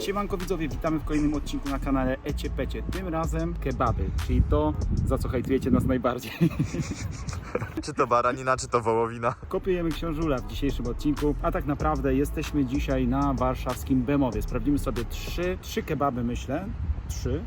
Siemanko widzowie, witamy w kolejnym odcinku na kanale Ecie Pecie. Tym razem kebaby, czyli to, za co hejtujecie nas najbardziej. Czy to baranina, czy to wołowina? Kopiujemy książula w dzisiejszym odcinku, a tak naprawdę jesteśmy dzisiaj na warszawskim Bemowie. Sprawdzimy sobie trzy, trzy kebaby myślę. Trzy.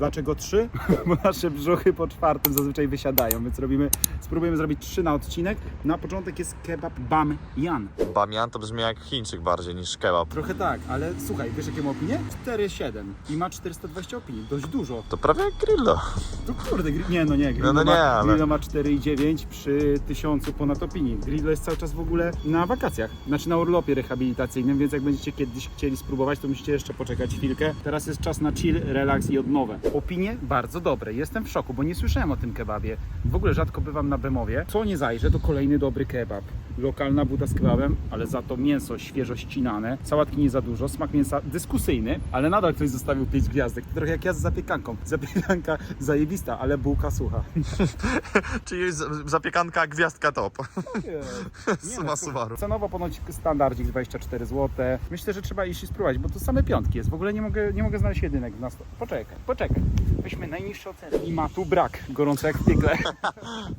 Dlaczego trzy? Bo nasze brzuchy po czwartym zazwyczaj wysiadają, więc robimy, spróbujemy zrobić trzy na odcinek. Na początek jest kebab Bam Yan. Bamian to brzmi jak Chińczyk bardziej niż kebab. Trochę tak, ale słuchaj, wiesz jakie ma opinie? 4,7 i ma 420 opinii, dość dużo. To prawie jak Grillo. To kurde, Gri- nie no nie, Grillo, No, no ma, nie, ale- Grillo ma 4,9 przy 1000 ponad opinii. Grillo jest cały czas w ogóle na wakacjach, znaczy na urlopie rehabilitacyjnym, więc jak będziecie kiedyś chcieli spróbować, to musicie jeszcze poczekać chwilkę. Teraz jest czas na chill, relaks i odnowę. Opinie bardzo dobre, jestem w szoku, bo nie słyszałem o tym kebabie. W ogóle rzadko bywam na Bemowie. Co nie zajrzę, to kolejny dobry kebab. Lokalna buda z kebabem, ale za to mięso świeżo ścinane, sałatki nie za dużo, smak mięsa dyskusyjny, ale nadal ktoś zostawił 5 gwiazdek. To trochę jak ja z zapiekanką. Zapiekanka zajebista, ale bułka sucha. Czyli zapiekanka gwiazdka top. Nie, Suma summarum. Cenowo ponoć standardzik 24 zł. Myślę, że trzeba iść i spróbować, bo to same piątki jest. W ogóle nie mogę, nie mogę znaleźć jedynek w nas. Poczekaj, poczekaj. Weźmy najniższe oceny. Klimatu brak, gorąco jak piekle.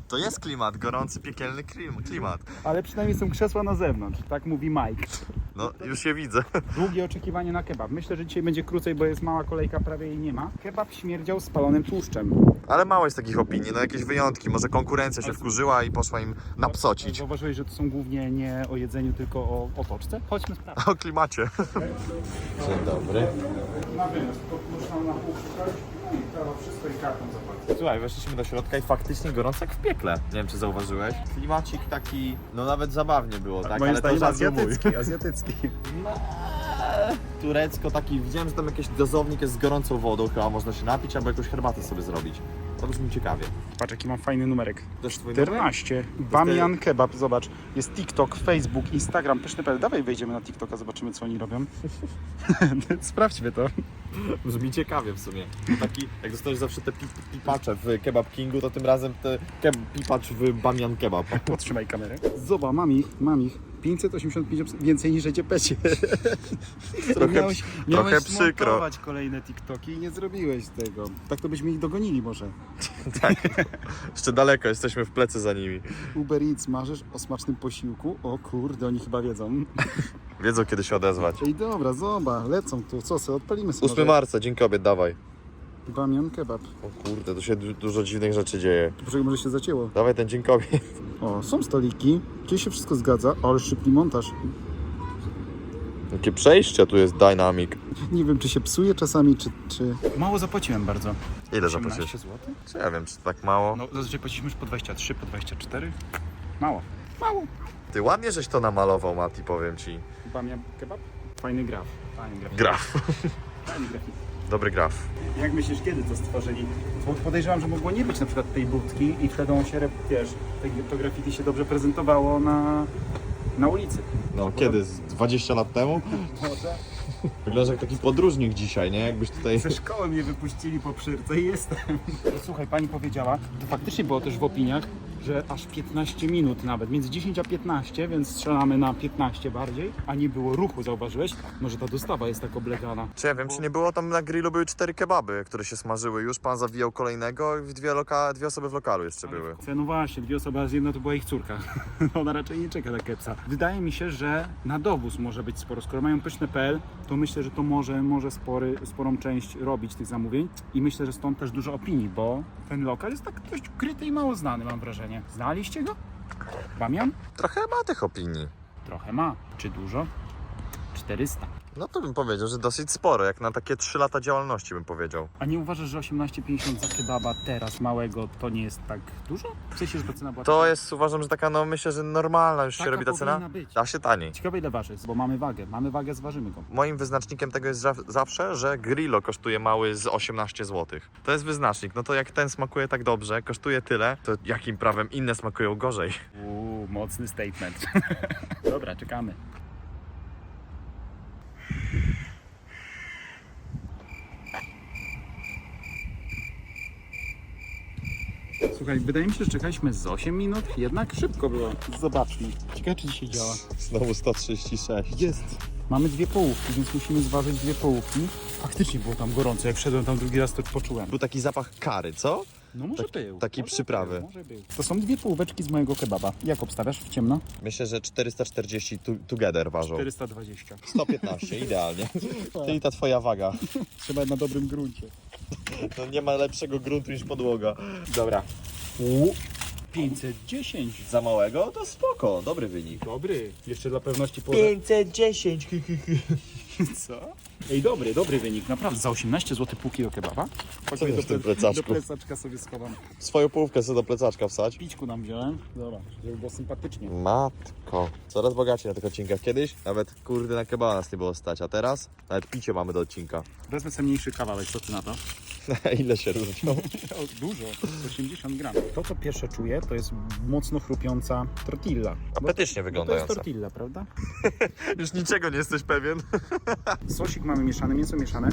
To jest klimat, gorący, piekielny klim, klimat. Ale przynajmniej są krzesła na zewnątrz, tak mówi Mike. No, już je widzę. Długie oczekiwanie na kebab. Myślę, że dzisiaj będzie krócej, bo jest mała kolejka, prawie jej nie ma. Kebab śmierdział spalonym tłuszczem. Ale mało jest takich opinii, no jakieś wyjątki. Może konkurencja się wkurzyła i poszła im napsocić. Zauważyłeś, że to są głównie nie o jedzeniu, tylko o otoczce? Chodźmy sprawdzić. O klimacie. Dzień dobry. Na wynos, tylko można na pół szukać. No i to wszystko i kartą zapłacić. Słuchaj, weszliśmy do środka i faktycznie gorąco jak w piekle. Nie wiem, czy zauważyłeś. Klimacik taki, no nawet zabawnie było, tak? Moim Ale to zdaniem żart był mój. azjatycki, azjatycki. turecko taki, widziałem, że tam jakiś dozownik jest z gorącą wodą, chyba można się napić albo jakąś herbatę sobie zrobić. To brzmi ciekawie. Patrz jaki mam fajny numerek. Też twój numer? 14. Bamian Kebab, zobacz. Jest TikTok, Facebook, Instagram, pyszny.pl. Dawaj wejdziemy na TikToka, zobaczymy co oni robią. Sprawdźmy to. Brzmi ciekawie w sumie. Taki, jak dostajesz zawsze te pi pipacze w Kebab Kingu, to tym razem te ke pipacz w Bamian Kebab. Podtrzymaj kamerę. Zobacz, mam ich, mam ich. 585 więcej niż Eciepecie. Trochę, miałeś, trochę miałeś przykro. zmontować kolejne TikToki i nie zrobiłeś tego. Tak to byśmy ich dogonili może. Jeszcze daleko, jesteśmy w plecy za nimi. Uber Eats marzysz o smacznym posiłku? O kurde, oni chyba wiedzą. Wiedzą kiedy się odezwać. Ej dobra, zobacz, lecą tu, co sobie, odpalimy sobie 8 marca, Dzień Kobiet, dawaj. Bamian Kebab. O kurde, tu się du dużo dziwnych rzeczy dzieje. Poczekaj, może się zacięło. Dawaj ten Dzień Kobiet. O, są stoliki, czyli się wszystko zgadza, ale szybki montaż. Jakie przejścia tu jest dynamic. Nie wiem, czy się psuje czasami, czy... czy... Mało zapłaciłem bardzo. Ile zapłaciłeś? zł? Co ja wiem, czy tak mało? No, zazwyczaj płaciliśmy już po 23, po 24. Mało. Mało. Ty ładnie żeś to namalował, Mati, powiem ci. Bamian Kebab? Fajny graf. Fajny graf. Graf. Fajny. Dobry graf. Jak myślisz, kiedy to stworzyli? Bo podejrzewam, że mogło nie być na przykład tej budki i wtedy on się, re- wiesz, te- to graffiti się dobrze prezentowało na, na ulicy. No, kiedy? Z 20 lat temu? Może? Wygląda jak taki podróżnik dzisiaj, nie? Jakbyś tutaj... Ze szkoły mnie wypuścili po przyrce i jestem. Słuchaj, pani powiedziała, to faktycznie było też w opiniach, że aż 15 minut nawet, między 10 a 15, więc strzelamy na 15 bardziej, a nie było ruchu, zauważyłeś? Może ta dostawa jest tak oblegana. Czy ja wiem, czy nie było tam na grillu były cztery kebaby, które się smażyły już, pan zawijał kolejnego i dwie, loka... dwie osoby w lokalu jeszcze były. No właśnie, dwie osoby, a z jedna to była ich córka. Ona raczej nie czeka na kepsa. Wydaje mi się, że na dowóz może być sporo. Skoro mają pyszne.pl, to myślę, że to może, może spory, sporą część robić tych zamówień. I myślę, że stąd też dużo opinii, bo ten lokal jest tak dość ukryty i mało znany, mam wrażenie. Znaliście go? Bamian? Trochę ma tych opinii. Trochę ma. Czy dużo? 400. No to bym powiedział, że dosyć sporo, jak na takie 3 lata działalności bym powiedział. A nie uważasz, że 18,50 za kebaba teraz małego to nie jest tak dużo? W sensie, że ta cena była To taka- jest, uważam, że taka, no myślę, że normalna już się Taka robi ta cena. powinna być. Da się taniej. Ciekawe ile waży, bo mamy wagę. Mamy wagę, zważymy go. Moim wyznacznikiem tego jest za- zawsze, że Grillo kosztuje mały z 18 zł. To jest wyznacznik. No to jak ten smakuje tak dobrze, kosztuje tyle, to jakim prawem inne smakują gorzej? Uuu, mocny statement. Dobra, czekamy. Słuchaj, wydaje mi się, że czekaliśmy z 8 minut, jednak szybko było. Zobaczmy. Ciekawe, czy dzisiaj działa. Znowu 136. Jest. Mamy dwie połówki, więc musimy zważyć dwie połówki. Faktycznie było tam gorąco, jak wszedłem tam drugi raz, to poczułem. Był taki zapach kary, co? No może był. takiej może przyprawy. Był, może był. To są dwie połóweczki z mojego kebaba. Jak obstawiasz w ciemno? Myślę, że 440 tu, together ważą. 420. 115, idealnie. Czyli ta twoja waga. Trzeba na dobrym gruncie. To nie ma lepszego gruntu niż podłoga. Dobra. 510. Za małego? To spoko, dobry wynik. Dobry. Jeszcze dla pewności poza... 510. Co? Ej, dobry, dobry wynik, naprawdę. Za 18 zł pół kilo kebaba? Co masz w tym plecaczku? Do plecaczka sobie schowam. Swoją połówkę sobie do plecaczka wsadź. Pićku nam wziąłem. Dobra, żeby było sympatycznie. Matko. Coraz bogaci na tych odcinkach. Kiedyś nawet kurde na kebaba nas nie było stać, a teraz nawet picie mamy do odcinka. Wezmę sobie mniejszy kawałek, co ty na to? Ile się? O, dużo, 80 gram. To, co pierwsze czuję, to jest mocno chrupiąca tortilla. Apetycznie Bo to jest wyglądająca. tortilla, prawda? Już niczego nie jesteś pewien. Sosik mamy mieszany, mięso mieszane.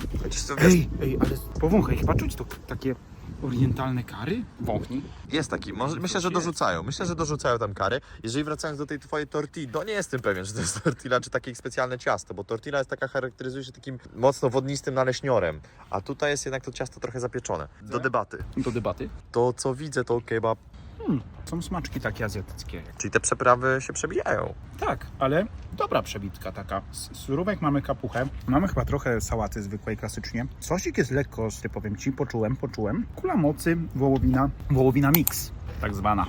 Ej, ej, ale powąchaj, chyba czuć to takie orientalne kary? Wąchnij. Jest taki, może, myślę, że dorzucają. Myślę, że dorzucają tam kary. Jeżeli wracając do tej twojej tortilli, to nie jestem pewien, czy to jest tortilla, czy takie specjalne ciasto, bo tortilla jest taka, charakteryzuje się takim mocno wodnistym naleśniorem, a tutaj jest jednak to ciasto trochę zapieczone. Do Tak? debaty. Do debaty. To, co widzę, to kebab, Hmm, są smaczki takie azjatyckie. czyli te przeprawy się przebijają. Tak, ale dobra przebitka taka. Z surówek mamy kapuchę, mamy chyba trochę sałaty zwykłej, klasycznie. Sosik jest lekko ostry, powiem Ci, poczułem, poczułem. Kula mocy, wołowina, wołowina mix, tak zwana.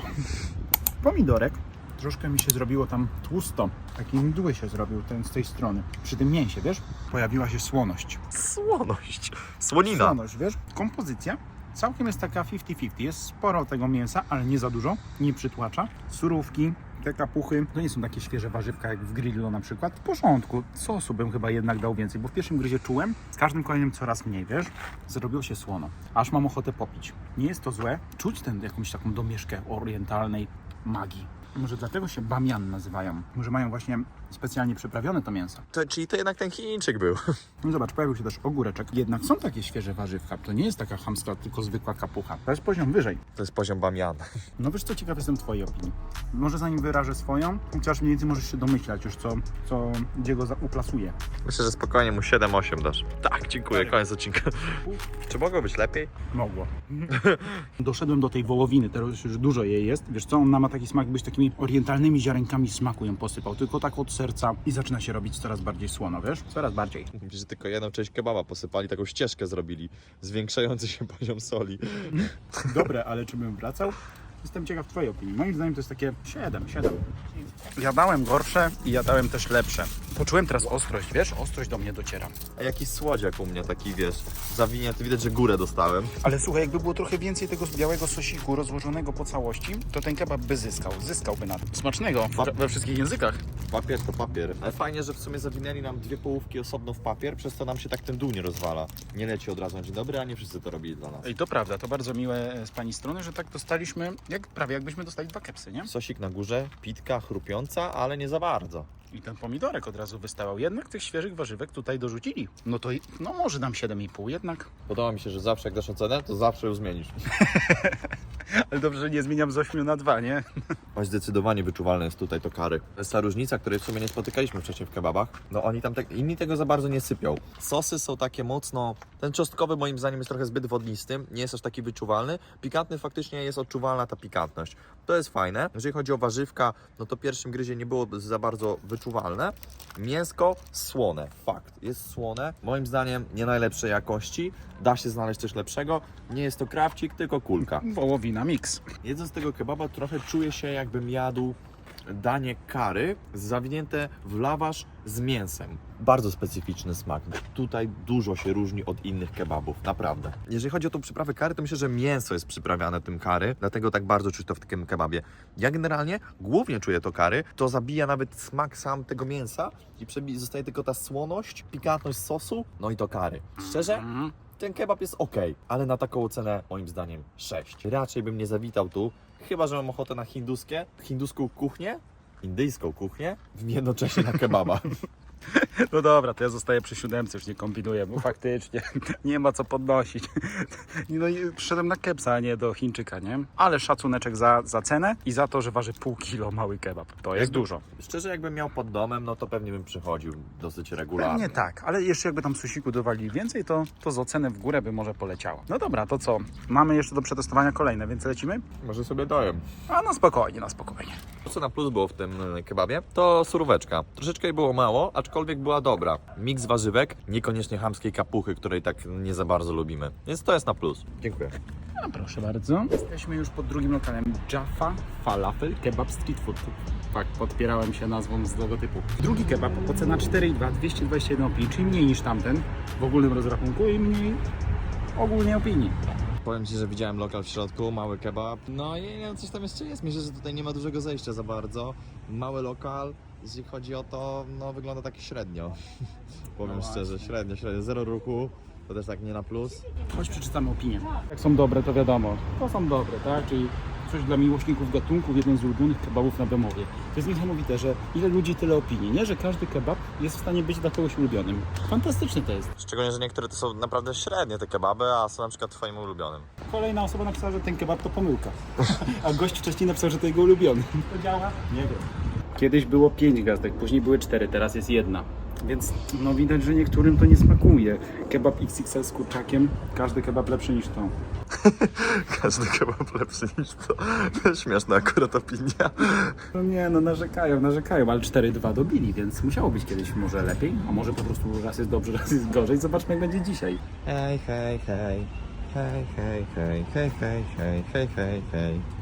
Pomidorek. Troszkę mi się zrobiło tam tłusto. Taki mdły się zrobił ten z tej strony. Przy tym mięsie, wiesz, pojawiła się słoność. Słoność. Słonina. Słoność, wiesz, kompozycja całkiem jest taka 50-50. Jest sporo tego mięsa, ale nie za dużo, nie przytłacza. Surówki, te kapuchy, to nie są takie świeże warzywka jak w grillu na przykład. W porządku, sosu bym chyba jednak dał więcej, bo w pierwszym gryzie czułem, z każdym kolejnym coraz mniej, wiesz, zrobiło się słono. Aż mam ochotę popić. Nie jest to złe, czuć tę jakąś taką domieszkę orientalnej magii. Może dlatego się bamian nazywają. Może mają właśnie specjalnie przyprawione to mięso. To, czyli to jednak ten Chińczyk był. No zobacz, pojawił się też ogóreczek. Jednak są takie świeże warzywka. To nie jest taka chamska, tylko zwykła kapucha. To jest poziom wyżej. To jest poziom bamiana. No wiesz co, ciekaw jestem Twojej opinii. Może zanim wyrażę swoją, chociaż mniej więcej możesz się domyślać już, co, co gdzie go za- uplasuje. Myślę, że spokojnie mu 7-8 dasz. Tak, dziękuję, koniec odcinka. Czy mogło być lepiej? Mogło. Doszedłem do tej wołowiny, teraz już dużo jej jest. Wiesz co, ona ma taki smak, byś takimi orientalnymi ziarenkami smaku ją posypał, tylko tak od serca i zaczyna się robić coraz bardziej słono, wiesz? Coraz bardziej. Że tylko jedną część kebaba posypali, taką ścieżkę zrobili, zwiększający się poziom soli. Dobre, ale czy bym wracał? Jestem ciekaw Twojej opinii. Moim zdaniem to jest takie 7, 7. Jadałem gorsze i jadałem też lepsze. Poczułem teraz ostrość, wiesz? Ostrość do mnie dociera. A jakiś słodziak u mnie taki, wiesz, zawinięty, widać, że górę dostałem. Ale słuchaj, jakby było trochę więcej tego białego sosiku rozłożonego po całości, to ten kebab by zyskał. Zyskałby na tym. Smacznego we, we wszystkich językach. Papier to papier. Ale fajnie, że w sumie zawinęli nam dwie połówki osobno w papier, przez to nam się tak ten dół nie rozwala. Nie leci od razu na dzień dobry, a nie wszyscy to robili dla nas. I to prawda, to bardzo miłe z Pani strony, że tak dostaliśmy, jak prawie jakbyśmy dostali dwa kepsy, nie? Sosik na górze, pitka chrupiąca, ale nie za bardzo. I ten pomidorek od razu wystawał. Jednak tych świeżych warzywek tutaj dorzucili. No to, no może dam 7,5 jednak. Podoba mi się, że zawsze jak dasz ocenę, to zawsze ją zmienisz. Ale dobrze, że nie zmieniam z 8 na 2, nie? Choć zdecydowanie wyczuwalne jest tutaj to kary. To jest ta różnica, której w sumie nie spotykaliśmy wcześniej w kebabach. No oni tam tak, inni tego za bardzo nie sypią. Sosy są takie mocno, ten czosnkowy moim zdaniem jest trochę zbyt wodnisty, nie jest aż taki wyczuwalny. Pikantny faktycznie jest odczuwalna ta pikantność. To jest fajne. Jeżeli chodzi o warzywka, no to pierwszym gryzie nie było za bardzo wyczuwalne. Mięsko słone, fakt, jest słone. Moim zdaniem nie najlepszej jakości. Da się znaleźć coś lepszego. Nie jest to krawcik, tylko kulka. Wołowina mix. Jedząc tego kebaba trochę czuję się jakbym jadł danie kary zawinięte w lawasz z mięsem. Bardzo specyficzny smak. Tutaj dużo się różni od innych kebabów, naprawdę. Jeżeli chodzi o tą przyprawę kary, to myślę, że mięso jest przyprawiane tym kary, dlatego tak bardzo czuć to w takim kebabie. Ja generalnie głównie czuję to kary, to zabija nawet smak sam tego mięsa i zostaje tylko ta słoność, pikantność sosu, no i to kary. Szczerze, Mhm. Ten kebab jest ok, ale na taką cenę moim zdaniem 6. Raczej bym nie zawitał tu, chyba że mam ochotę na hinduskie, hinduską kuchnię, indyjską kuchnię, jednocześnie na kebaba. No dobra, to ja zostaję przy siódemce, już nie kombinuję, bo faktycznie nie ma co podnosić. No i przyszedłem na kepsa, a nie do Chińczyka, nie? Ale szacuneczek za, za cenę i za to, że waży pół kilo mały kebab. To jest dużo. Szczerze, jakbym miał pod domem, no to pewnie bym przychodził dosyć regularnie. Pewnie tak, ale jeszcze jakby tam susiku dowalili więcej, to, to z oceny w górę by może poleciało. No dobra, to co? Mamy jeszcze do przetestowania kolejne, więc lecimy? Może sobie daję. A no spokojnie, no spokojnie. To co na plus było w tym e, kebabie, to suróweczka. Troszeczkę jej było mało, aczkolwiek była dobra. Miks warzywek, niekoniecznie chamskiej kapuchy, której tak nie za bardzo lubimy. Więc to jest na plus. Dziękuję. A proszę bardzo. Jesteśmy już pod drugim lokalem. Jaffa Falafel Kebab Street Food. Tak, podpierałem się nazwą z logotypu. Drugi kebab, ocena 4,2, 221 opinii, czyli mniej niż tamten w ogólnym rozrachunku i mniej ogólnie opinii. Powiem Ci, że widziałem lokal w środku, mały kebab. No i nie wiem, coś tam jeszcze jest. Myślę, że tutaj nie ma dużego zejścia za bardzo. Mały lokal, jeśli chodzi o to, no wygląda tak średnio. Powiem No szczerze, średnio, średnio. Zero ruchu, to też tak nie na plus. Choć przeczytamy opinię. Jak są dobre, to wiadomo. To są dobre, tak? Czyli coś dla miłośników gatunków, jeden z ulubionych kebabów na Bemowie. To jest niesamowite, że ile ludzi, tyle opinii, nie? Że każdy kebab jest w stanie być dla kogoś ulubionym. Fantastyczne to jest. Szczególnie, że niektóre to są naprawdę średnie te kebaby, a są na przykład Twoim ulubionym. Kolejna osoba napisała, że ten kebab to pomyłka. A gość wcześniej napisał, że to jego ulubiony. To działa? Nie wiem. Kiedyś było pięć gazdek, później były cztery, teraz jest jedna. Więc no widać, że niektórym to nie smakuje. Kebab XXL z kurczakiem, każdy kebab lepszy niż to. Każdy kebab lepszy niż to. To śmieszna akurat opinia. No nie, no narzekają, narzekają, ale 4-2 dobili, więc musiało być kiedyś może lepiej, a może po prostu raz jest dobrze, raz jest gorzej. Zobaczmy jak będzie dzisiaj. Hej, hej, hej. Hej, hej, hej, hej, hej, hej, hej, hej.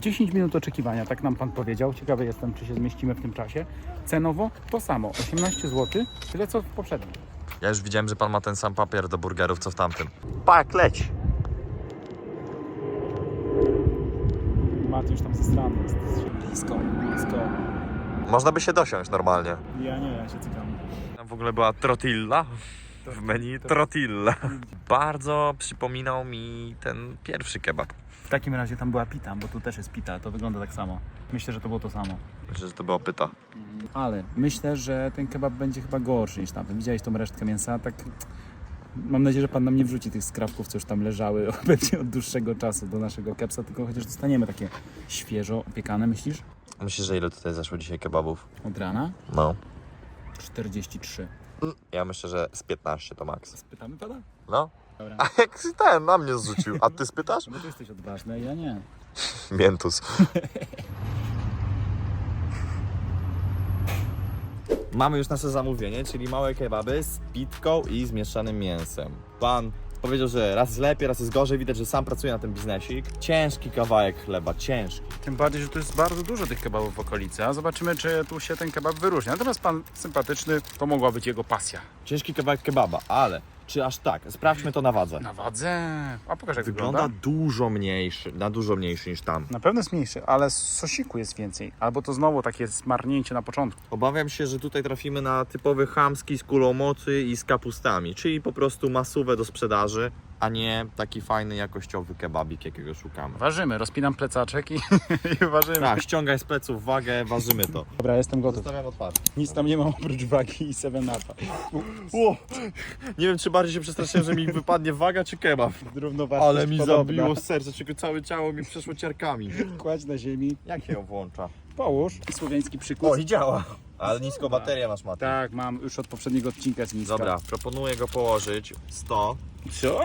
10 minut oczekiwania, tak nam pan powiedział. Ciekawy jestem, czy się zmieścimy w tym czasie. Cenowo to samo, 18 zł, tyle co w poprzednim. Ja już widziałem, że pan ma ten sam papier do burgerów, co w tamtym. Pak, leć! Już tam ze strony jest blisko, blisko. Można by się dosiąść normalnie. Ja nie, ja się cykam. Tam w ogóle była trotilla w menu. Trotilla. Bardzo przypominał mi ten pierwszy kebab. W takim razie tam była pita, bo tu też jest pita, to wygląda tak samo. Myślę, że to było to samo. Myślę, że to była pyta. Ale myślę, że ten kebab będzie chyba gorszy niż tamten. Widziałeś tą resztkę mięsa, tak... Mam nadzieję, że pan nam nie wrzuci tych skrawków, co już tam leżały od dłuższego czasu do naszego kepsa, tylko chociaż dostaniemy takie świeżo opiekane, myślisz? Myślisz, że ile tutaj zeszło dzisiaj kebabów? Od rana? No. 43. Ja myślę, że z 15 to maks. Spytamy pana? No. Dobra. A jak ten na mnie zrzucił, a ty spytasz? No bo ty jesteś odważny, a ja nie. Miętus. Mamy już nasze zamówienie, czyli małe kebaby z pitką i z mieszanym mięsem. Pan powiedział, że raz jest lepiej, raz jest gorzej. Widać, że sam pracuje na ten biznesik. Ciężki kawałek chleba, ciężki. Tym bardziej, że tu jest bardzo dużo tych kebabów w okolicy, a zobaczymy, czy tu się ten kebab wyróżnia. Natomiast pan sympatyczny, to mogła być jego pasja. Ciężki kawałek kebaba, ale czy aż tak? Sprawdźmy to na wadze. Na wadze. A pokaż jak Wygląda wygląda. dużo mniejszy, na dużo mniejszy niż tam. Na pewno jest mniejszy, ale z sosiku jest więcej. Albo to znowu takie smarnięcie na początku. Obawiam się, że tutaj trafimy na typowy chamski z kulą mocy i z kapustami, czyli po prostu masówę do sprzedaży, a nie taki fajny, jakościowy kebabik, jakiego szukamy. Ważymy, rozpinam plecaczek i, i ważymy. Tak, ściągaj z pleców wagę, ważymy to. Dobra, jestem gotów. Zostawiam otwarty. Nic tam nie mam oprócz wagi i 7 upa. Ło, nie wiem, czy bardziej się przestraszyłem, że mi wypadnie waga, czy kebab. Równoważność Ale mi podobna. zabiło serce, czy całe ciało mi przeszło ciarkami. Kładź na ziemi, Jak się ją włącza? połóż słowiański przykład. O, i działa. Ale nisko bateria masz, Mati. Tak, mam już od poprzedniego odcinka jest niska. Dobra, proponuję go położyć 100. Co?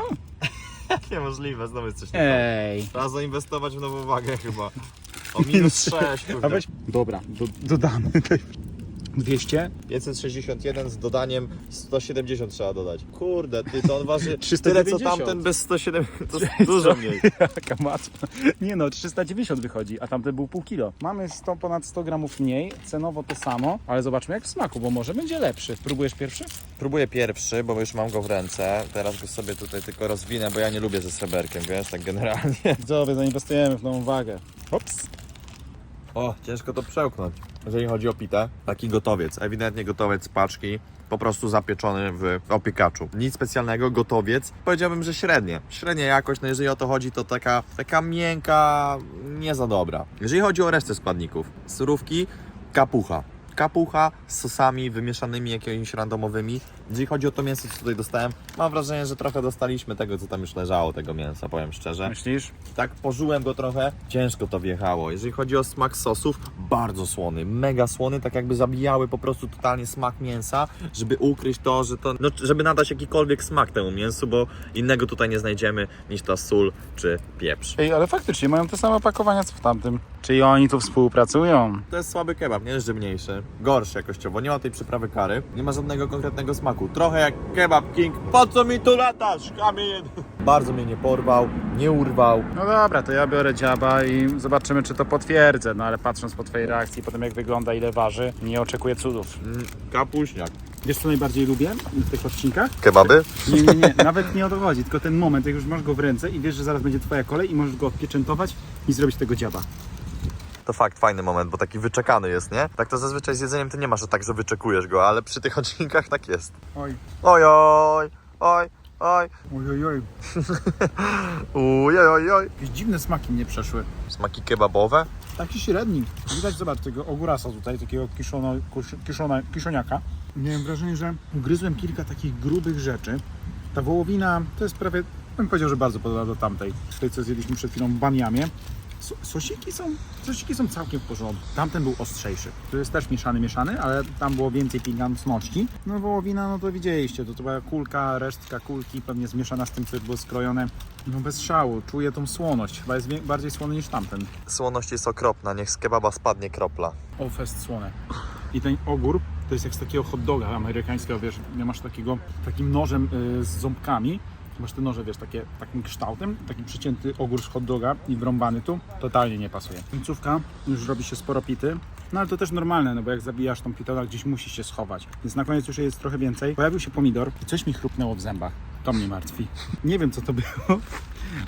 Niemożliwe, znowu jest coś nie Ej. Trzeba zainwestować w nową wagę chyba. O minus 6. A weź... Dobra, do, dodamy. 200? 561 z dodaniem 170 trzeba dodać. Kurde, ty to on waży tyle 390. co tamten bez 170. To dużo mniej. Jaka macka. Nie no, 390 wychodzi, a tamten był pół kilo. Mamy 100, ponad 100 gramów mniej, cenowo to samo, ale zobaczmy jak w smaku, bo może będzie lepszy. Próbujesz pierwszy? Próbuję pierwszy, bo już mam go w ręce. Teraz go sobie tutaj tylko rozwinę, bo ja nie lubię ze sreberkiem, wiesz, tak generalnie. Widzowie, zainwestujemy w nową wagę. Ops. O, ciężko to przełknąć. Jeżeli chodzi o pitę, taki gotowiec, ewidentnie gotowiec z paczki, po prostu zapieczony w opiekaczu. Nic specjalnego, gotowiec. Powiedziałbym, że średnie. Średnia jakość, no jeżeli o to chodzi, to taka, taka miękka, nie za dobra. Jeżeli chodzi o resztę składników, surówki, kapucha. kapucha z sosami wymieszanymi jakimiś randomowymi. Jeżeli chodzi o to mięso, co tutaj dostałem, mam wrażenie, że trochę dostaliśmy tego, co tam już leżało, tego mięsa, powiem szczerze. Myślisz? Tak pożyłem go trochę, ciężko to wjechało. Jeżeli chodzi o smak sosów, bardzo słony, mega słony, tak jakby zabijały po prostu totalnie smak mięsa, żeby ukryć to, że to, no, żeby nadać jakikolwiek smak temu mięsu, bo innego tutaj nie znajdziemy niż ta sól czy pieprz. Ej, ale faktycznie mają te same opakowania co w tamtym. Czyli oni tu współpracują? To jest słaby kebab, nie że mniejszy, gorszy jakościowo, nie ma tej przyprawy kary, nie ma żadnego konkretnego smaku. Trochę jak kebab king, po co mi tu latasz, kamień? Bardzo mnie nie porwał, nie urwał. No dobra, to ja biorę dziaba i zobaczymy, czy to potwierdzę. No ale patrząc po twojej reakcji, po tym jak wygląda, ile waży, nie oczekuję cudów. Mm, kapuśniak. Wiesz, co najbardziej lubię w tych odcinkach? Kebaby? Nie, nie, nie, nawet nie o to chodzi, tylko ten moment, jak już masz go w ręce i wiesz, że zaraz będzie twoja kolej i możesz go odpieczętować i zrobić tego dziaba. To fakt, fajny moment, bo taki wyczekany jest, nie? Tak to zazwyczaj z jedzeniem ty nie masz tak, że wyczekujesz go, ale przy tych odcinkach tak jest. Oj, Oj, oj, oj, oj, oj, oj, oj. uj, oj, oj, oj. Jakieś dziwne smaki mnie przeszły. Smaki kebabowe? Taki średni. Widać, zobacz, tego ogórasa tutaj, takiego kiszono, kiszona, kiszoniaka. Miałem wrażenie, że ugryzłem kilka takich grubych rzeczy. Ta wołowina to jest prawie, bym powiedział, że bardzo podobna do tamtej. Tej, co zjedliśmy przed chwilą w bamiamie. So, sosiki, są, sosiki są całkiem w porządku. Tamten był ostrzejszy. Tu jest też mieszany, mieszany, ale tam było więcej pikantności. No wołowina, no to widzieliście, to, to była kulka, resztka kulki, pewnie zmieszana z tym, co było skrojone. No bez szału, czuję tą słoność. Chyba jest bardziej słony niż tamten. Słoność jest okropna, niech z kebaba spadnie kropla. O, fest słone. I ten ogór to jest jak z takiego hot doga amerykańskiego, wiesz, nie masz takiego, takim nożem y, z ząbkami, masz te noże, wiesz, takie, takim kształtem, taki przycięty ogór z hot doga i wrąbany tu, totalnie nie pasuje. Końcówka już robi się sporo pity, no ale to też normalne, no bo jak zabijasz tą pitę, gdzieś musi się schować. Więc na koniec już jest trochę więcej. Pojawił się pomidor i coś mi chrupnęło w zębach. To mnie martwi. Nie wiem co to było,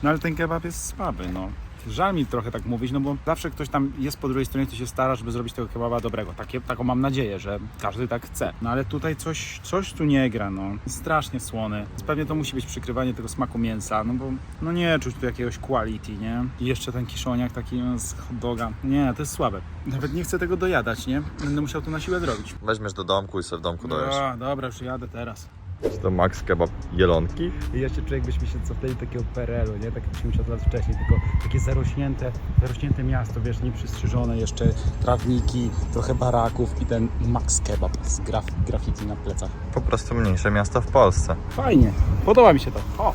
no ale ten kebab jest słaby, no. Żal mi trochę tak mówić, no bo zawsze ktoś tam jest po drugiej stronie, kto się stara, żeby zrobić tego kebaba dobrego. Takie, taką mam nadzieję, że każdy tak chce. No ale tutaj coś, coś tu nie gra, no. Strasznie słony. Pewnie to musi być przykrywanie tego smaku mięsa, no bo no nie czuć tu jakiegoś quality, nie? I jeszcze ten kiszoniak taki no, z hot doga. Nie, to jest słabe. Nawet nie chcę tego dojadać, nie? Będę musiał to na siłę zrobić. Weźmiesz do domku i sobie w domku dojesz. A, dobra, już jadę teraz. To Max Kebab Jelonki. I jeszcze człowiek byśmy się cofnęli takiego PRL-u, nie? Tak 80 lat wcześniej, tylko takie zarośnięte, zarośnięte miasto, wiesz, nieprzystrzyżone, jeszcze trawniki, trochę baraków i ten Max Kebab z graf graffiti na plecach. Po prostu mniejsze miasto w Polsce. Fajnie, podoba mi się to. O,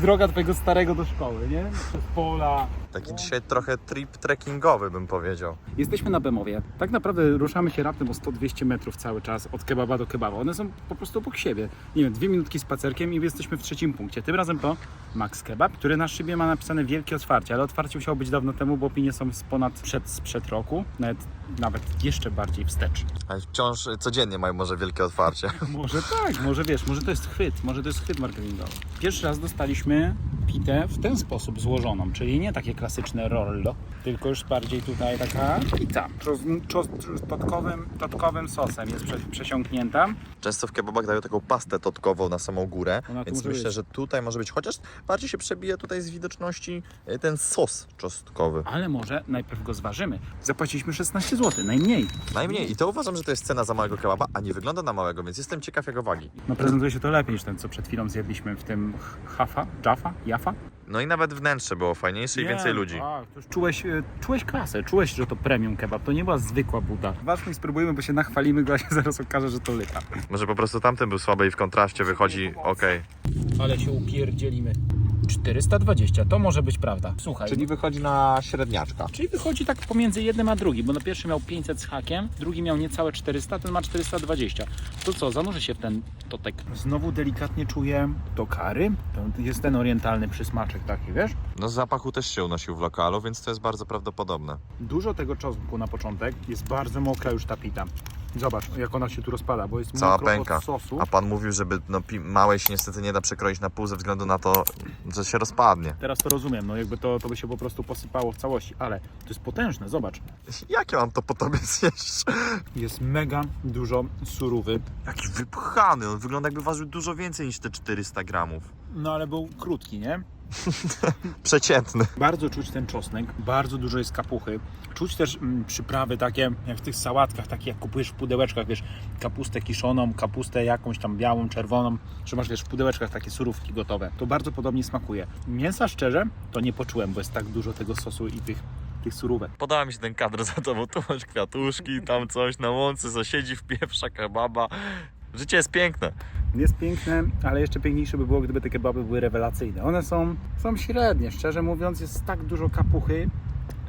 droga twojego starego do szkoły, nie? Przez pola. Taki dzisiaj trochę trip trekkingowy bym powiedział. Jesteśmy na Bemowie. Tak naprawdę ruszamy się raptem o 100-200 metrów cały czas od kebaba do kebaba. One są po prostu obok siebie. Nie wiem, dwie minutki spacerkiem i jesteśmy w trzecim punkcie. Tym razem to Max Kebab, który na szybie ma napisane wielkie otwarcie, ale otwarcie musiało być dawno temu, bo opinie są z ponad przed, sprzed roku, nawet, nawet jeszcze bardziej wstecz. Ale wciąż codziennie mają może wielkie otwarcie. Może tak, może wiesz, może to jest chwyt, może to jest chwyt marketingowy. Pierwszy raz dostaliśmy pitę w ten sposób złożoną, czyli nie takie klasyczne rollo, tylko już bardziej tutaj taka. Czos- czos- Totkowym, totkowym sosem jest prze- przesiąknięta. Często w kebabach dają taką pastę totkową na samą górę, Ona więc myślę, być. że tutaj może być, chociaż bardziej się przebija tutaj z widoczności e, ten sos czosnkowy. Ale może najpierw go zważymy. Zapłaciliśmy 16 zł, najmniej. Najmniej i to uważam, że to jest cena za małego kebaba, a nie wygląda na małego, więc jestem ciekaw jego wagi. No prezentuje się to lepiej niż ten, co przed chwilą zjedliśmy w tym Hafa, Jaffa, Jaffa. No i nawet wnętrze było fajniejsze i więcej no, ludzi. Tak, to już czułeś, e, czułeś klasę, czułeś, że to premium kebab, to nie była zwykła buda. Ważne spróbujmy, bo się nachwalimy a się zaraz okaże, że to lyka. Może po prostu tamten był słaby i w kontraście wychodzi ok. Ale się upierdzielimy. 420, to może być prawda. Słuchaj, czyli, wychodzi na średniaczka. czyli wychodzi tak pomiędzy jednym a drugim, bo no pierwszy miał 500 z hakiem, drugi miał niecałe 400, ten ma 420. To co, zanurzę się w ten totek. Znowu delikatnie czuję to kary. To jest ten orientalny przysmaczek taki, wiesz? No zapachu też się unosił w lokalu, więc to jest bardzo prawdopodobne. Dużo tego czosnku na początek, jest bardzo mokra już ta pita. Zobacz, jak ona się tu rozpada, bo jest Cała mokro pęka. od sosu. A pan mówił, żeby no, pi- małej się niestety nie da przekroić na pół ze względu na to, że się rozpadnie. Teraz to rozumiem, no jakby to, to by się po prostu posypało w całości, ale to jest potężne, zobacz. Jak ja mam to po tobie zjeść? Jest mega dużo surówy, Jaki wypchany, on wygląda jakby ważył dużo więcej niż te 400 gramów. no ale był krótki, nie? Przeciętny. Bardzo czuć ten czosnek, bardzo dużo jest kapuchy. Czuć też mm, przyprawy takie jak w tych sałatkach, takie jak kupujesz w pudełeczkach, wiesz, kapustę kiszoną, kapustę jakąś tam białą, czerwoną, czy masz wiesz w pudełeczkach takie surówki gotowe. To bardzo podobnie smakuje. Mięsa szczerze to nie poczułem, bo jest tak dużo tego sosu i tych, tych surówek. Podoba mi się ten kadr za tobą, tu masz kwiatuszki, tam coś na łące, sosiedzi w pieprza kebaba. Życie jest piękne. Jest piękne, ale jeszcze piękniejsze by było, gdyby te kebaby były rewelacyjne. One są, są średnie, szczerze mówiąc, jest tak dużo kapuchy,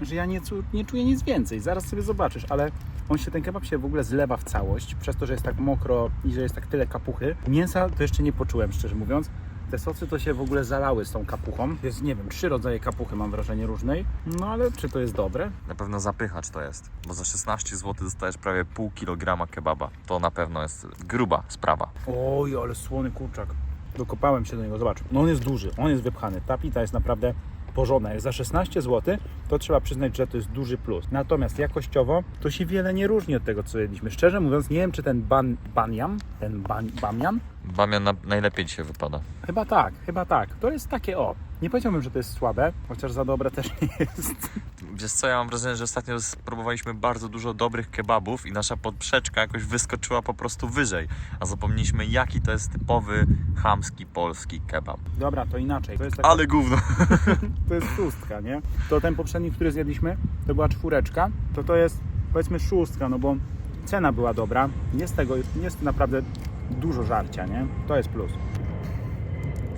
że ja nie, nie czuję nic więcej. Zaraz sobie zobaczysz, ale on się, ten kebab się w ogóle zlewa w całość, przez to, że jest tak mokro i że jest tak tyle kapuchy. Mięsa to jeszcze nie poczułem, szczerze mówiąc. Te sosy to się w ogóle zalały z tą kapuchą. Jest, nie wiem, trzy rodzaje kapuchy mam wrażenie różnej. No ale czy to jest dobre? Na pewno zapychacz to jest, bo za 16 zł dostajesz prawie pół kilograma kebaba. To na pewno jest gruba sprawa. Oj, ale słony kurczak. Dokopałem się do niego, zobacz. No on jest duży, on jest wypchany. Ta pita jest naprawdę porządna. Jak za 16 zł, to trzeba przyznać, że to jest duży plus. Natomiast jakościowo to się wiele nie różni od tego, co jedliśmy. Szczerze mówiąc, nie wiem, czy ten ban, baniam, ten ban, bamian, Bamian na, najlepiej dzisiaj wypada. chyba tak, chyba tak. To jest takie o. Nie powiedziałbym, że to jest słabe, chociaż za dobre też nie jest. Wiesz co, ja mam wrażenie, że ostatnio spróbowaliśmy bardzo dużo dobrych kebabów i nasza podprzeczka jakoś wyskoczyła po prostu wyżej. A zapomnieliśmy jaki to jest typowy chamski polski kebab. Dobra, to inaczej. To jest taka Ale gówno. to jest szóstka, nie? To ten poprzedni, który zjedliśmy, to była czwóreczka, to to jest powiedzmy szóstka, no bo cena była dobra, jest tego, jest naprawdę dużo żarcia, nie? To jest plus.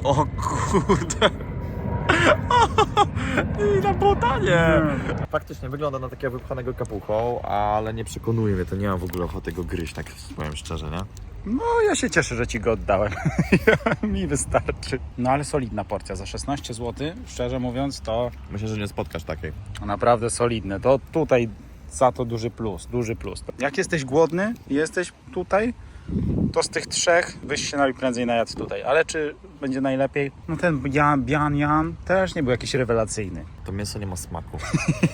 O kurde. I na botanie. Faktycznie wygląda na takiego wypchanego kapuchą, ale nie przekonuje mnie to. Nie mam w ogóle ochoty go gryźć, tak powiem szczerze, nie? No, ja się cieszę, że Ci go oddałem. Mi wystarczy. No, ale solidna porcja. Za 16 zł, szczerze mówiąc, to Myślę, że nie spotkasz takiej. naprawdę solidne. To tutaj za to duży plus, duży plus. Jak jesteś głodny i jesteś tutaj, to z tych trzech byś się najprędzej najadł tutaj. Ale czy będzie najlepiej? No ten Jan, Bian Jan też nie był jakiś rewelacyjny. To mięso nie ma smaku.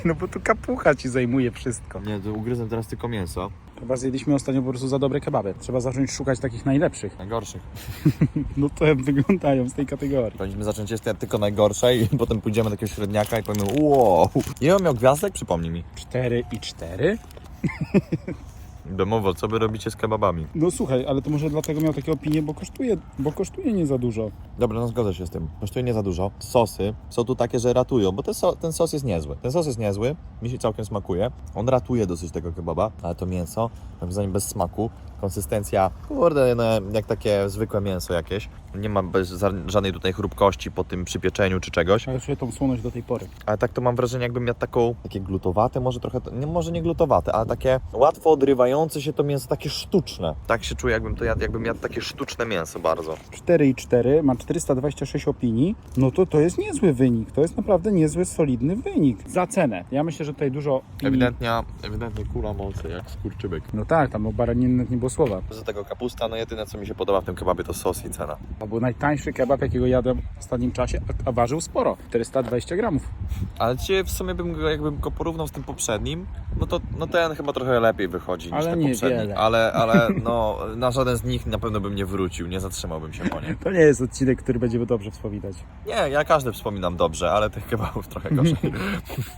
No bo tu kapucha Ci zajmuje wszystko. Nie, to ugryzę teraz tylko mięso. Chyba zjedliśmy ostatnio po prostu za dobre kebaby. Trzeba zacząć szukać takich najlepszych. Najgorszych. No to wyglądają z tej kategorii. Powinniśmy zacząć jeść te tylko najgorsze i potem pójdziemy do jakiegoś średniaka i powiemy wow. Ile on miał gwiazdek? Przypomnij mi. 4 i 4? Domowo, co wy robicie z kebabami? No słuchaj, ale to może dlatego miał takie opinie, bo kosztuje, bo kosztuje nie za dużo. Dobra, no zgodzę się z tym. Kosztuje nie za dużo. Sosy są tu takie, że ratują, bo ten, so, ten sos jest niezły. Ten sos jest niezły, mi się całkiem smakuje. On ratuje dosyć tego kebaba, ale to mięso, moim zdaniem bez smaku. Konsystencja, kurde, no, jak takie zwykłe mięso jakieś. Nie ma bez, żadnej tutaj chrupkości po tym przypieczeniu czy czegoś. Ale czuję tą słoność do tej pory. Ale tak to mam wrażenie, jakbym miał taką, takie glutowate, może trochę, nie, może nie glutowate, ale takie łatwo odrywające się to mięso, takie sztuczne. Tak się czuję, jakbym to jadł, jakbym jadł takie sztuczne mięso bardzo. 4 i 4, ma 426 opinii, no to to jest niezły wynik. To jest naprawdę niezły, solidny wynik. Za cenę. Ja myślę, że tutaj dużo opinii... Ewidentnie, ewidentnie kula mocy, jak skurczybyk. No tak, tam o baraninie nie było słowa. Z tego kapusta, no jedyne co mi się podoba w tym kebabie to sos i cena. To był najtańszy kebab, jakiego jadłem w ostatnim czasie, a, a ważył sporo. 420 gramów. Ale dzisiaj w sumie bym go, jakbym go porównał z tym poprzednim, no to no ten chyba trochę lepiej wychodzi niż Ale ten niewiele. poprzedni. Ale, ale no, na żaden z nich na pewno bym nie wrócił, nie zatrzymałbym się po nim. To nie jest odcinek, który będziemy dobrze wspominać. Nie, ja każdy wspominam dobrze, ale tych kebabów trochę gorzej.